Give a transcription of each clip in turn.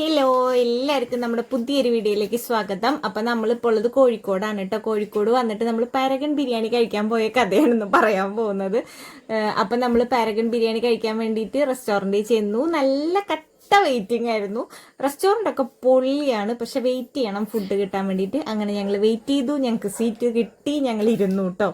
Hello എല്ലാവർക്കും നമ്മുടെ പുതിയൊരു വീഡിയോയിലേക്ക് സ്വാഗതം. അപ്പൊ നമ്മളിപ്പോൾ ഉള്ളത് കോഴിക്കോടാണ് കേട്ടോ. കോഴിക്കോട് വന്നിട്ട് നമ്മൾ പാരഗൺ ബിരിയാണി കഴിക്കാൻ പോയ കഥയാണെന്ന് പറയാൻ പോകുന്നത്. അപ്പം നമ്മൾ പാരഗൺ ബിരിയാണി കഴിക്കാൻ വേണ്ടിയിട്ട് റെസ്റ്റോറന്റിൽ ചെന്നു. നല്ല കട്ട വെയിറ്റിംഗ് ആയിരുന്നു. റെസ്റ്റോറന്റ് ഒക്കെ പൊള്ളിയാണ് പക്ഷെ വെയിറ്റ് ചെയ്യണം ഫുഡ് കിട്ടാൻ വേണ്ടിയിട്ട്. അങ്ങനെ ഞങ്ങൾ വെയിറ്റ് ചെയ്തു. ഞങ്ങൾക്ക് സീറ്റ് കിട്ടി. ഞങ്ങൾ ഇരുന്നു കേട്ടോ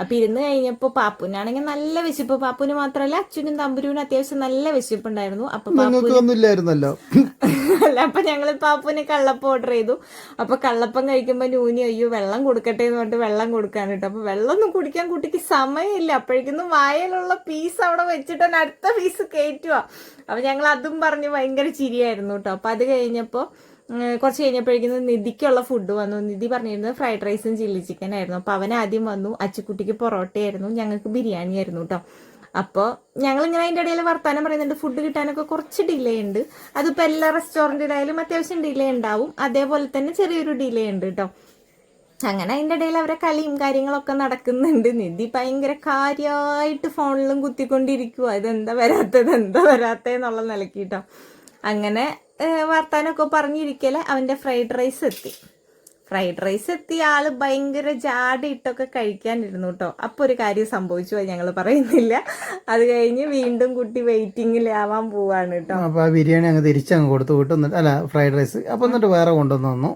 അപ്പൊ ഇരുന്ന് കഴിഞ്ഞപ്പോൾ പാപ്പുനാണെങ്കിൽ നല്ല വിശപ്പ്. പാപ്പുന് മാത്രമല്ല അച്ഛനും തമ്പുരുവിനും അത്യാവശ്യം നല്ല വിശപ്പുണ്ടായിരുന്നു. അപ്പൊ പാപ്പു നിങ്ങൾക്ക് ഒന്നുമില്ലായിരുന്നല്ലോ അല്ല അപ്പൊ ഞങ്ങൾ പാപ്പുന് കള്ളപ്പം ഓർഡർ ചെയ്തു. അപ്പൊ കള്ളപ്പം കഴിക്കുമ്പോൾ നൂനി അയ്യോ വെള്ളം കൊടുക്കട്ടെ എന്ന് പറഞ്ഞിട്ട് വെള്ളം കൊടുക്കാൻ കേട്ടോ അപ്പൊ വെള്ളം ഒന്നും കുടിക്കാൻ കുട്ടിക്ക് സമയമില്ല. അപ്പോഴേക്കൊന്നും വായലുള്ള പീസ് അവിടെ വെച്ചിട്ട് അടുത്ത പീസ് കയറ്റുക അപ്പൊ ഞങ്ങൾ അതും പറഞ്ഞ് ഭയങ്കര ചിരിയായിരുന്നു കേട്ടോ അപ്പൊ അത് കഴിഞ്ഞപ്പോ കുറച്ച് കഴിഞ്ഞപ്പോഴേക്കും നിധിക്കുള്ള ഫുഡ് വന്നു. നിധി പറഞ്ഞിരുന്നത് ഫ്രൈഡ് റൈസും ചില്ലി ചിക്കൻ ആയിരുന്നു. അപ്പൊ അവൻ ആദ്യം വന്നു. അച്ചുക്കുട്ടിക്ക് പൊറോട്ടയായിരുന്നു. ഞങ്ങൾക്ക് ബിരിയാണി ആയിരുന്നു കേട്ടോ അപ്പോൾ ഞങ്ങൾ ഇങ്ങനെ അതിന്റെ ഇടയിൽ വർത്താനം പറയുന്നുണ്ട്. ഫുഡ് കിട്ടാനൊക്കെ കുറച്ച് ഡിലേ ഉണ്ട്. അതിപ്പോൾ എല്ലാ റെസ്റ്റോറന്റിലായാലും അത്യാവശ്യം ഡിലേ ഉണ്ടാവും. അതേപോലെ തന്നെ ചെറിയൊരു ഡിലേ ഉണ്ട് കേട്ടോ അങ്ങനെ അതിന്റെ ഇടയിൽ അവരെ കളിയും കാര്യങ്ങളൊക്കെ നടക്കുന്നുണ്ട്. നിധി ഭയങ്കര കാര്യമായിട്ട് ഫോണിലും കുത്തിക്കൊണ്ടിരിക്കുക ഇതെന്താ വരാത്തത്? എന്താ വരാത്തതെന്നുള്ള എന്നുള്ള നിലക്കിട്ടോ അങ്ങനെ വർത്താനമൊക്കെ പറഞ്ഞിരിക്കലെ അവന്റെ ഫ്രൈഡ് റൈസ് എത്തി. ഫ്രൈഡ് റൈസ് എത്തിയ ആൾ ഭയങ്കര ജാടിയിട്ടൊക്കെ കഴിക്കാനിരുന്നു കേട്ടോ അപ്പൊ ഒരു കാര്യം സംഭവിച്ചു അത് ഞങ്ങൾ പറയുന്നില്ല. അത് കഴിഞ്ഞ് വീണ്ടും കുട്ടി വെയിറ്റിംഗിലാവാൻ പോവാണ് കേട്ടോ അപ്പൊ ആ ബിരിയാണി അങ്ങ് തിരിച്ചങ്ങ് കൊടുത്തു വിട്ടു അല്ല ഫ്രൈഡ് റൈസ്. അപ്പൊ എന്നിട്ട് വേറെ കൊണ്ടുവന്ന് തന്നു.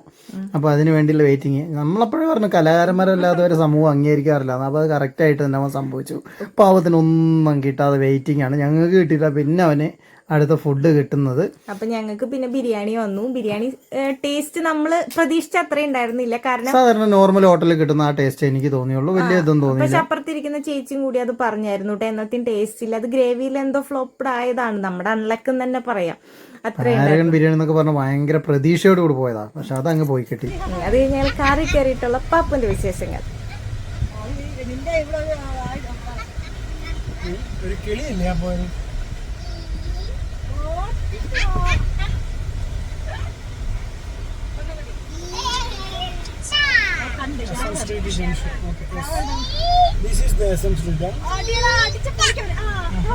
അപ്പൊ അതിന് വേണ്ടിയുള്ള വെയിറ്റിംഗ് നമ്മളപ്പോഴും പറഞ്ഞു കലാകാരന്മാരല്ലാതെ ഒരു സമൂഹം അംഗീകരിക്കാറില്ല. അപ്പൊ അത് കറക്റ്റ് ആയിട്ട് തന്നെ അവൻ സംഭവിച്ചു. പാവത്തിന് ഒന്നും കിട്ടാതെ വെയിറ്റിംഗ് ആണ് ഞങ്ങൾക്ക് കിട്ടിയില്ല. പിന്നെ അവന് അടുത്ത ഫുഡ് കിട്ടുന്നത്. അപ്പൊ ഞങ്ങൾക്ക് പിന്നെ ബിരിയാണി വന്നു. ബിരിയാണി ടേസ്റ്റ് നമ്മൾ പ്രതീക്ഷിച്ച അത്ര ഉണ്ടായിരുന്നില്ല. കാരണം സാധാരണ നോർമൽ ഹോട്ടലിൽ കിട്ടുന്ന ആ ടേസ്റ്റ് എനിക്ക് തോന്നിയുള്ളൂ. വലിയ ഇതും തോന്നിയില്ല. പക്ഷെ അപ്പുറത്തിരിക്കുന്ന ചേച്ചിയും കൂടി അത് പറഞ്ഞായിരുന്നു കേട്ടോ എന്നത്തിന് ടേസ്റ്റ് ഇല്ല. അത് ഗ്രേവിയിൽ എന്തോ ഫ്ലോപ്പ്ഡ് ആയതാണ്. നമ്മുടെ അൺലക്കെന്ന് തന്നെ പറയാം. ബിരിയാണി എന്നൊക്കെ പറഞ്ഞ ഭയങ്കര പ്രതീക്ഷയോട് കൂടി പോയതാ. പക്ഷെ അത് അങ്ങ് പോയി കിട്ടി. അത് കഴിഞ്ഞാൽ കാറി കയറിയിട്ടുള്ള പാപ്പന്റെ വിശേഷങ്ങൾ. ഒരു കിളിയില്ലേ century vision. Okay. This is the century dam. Oh,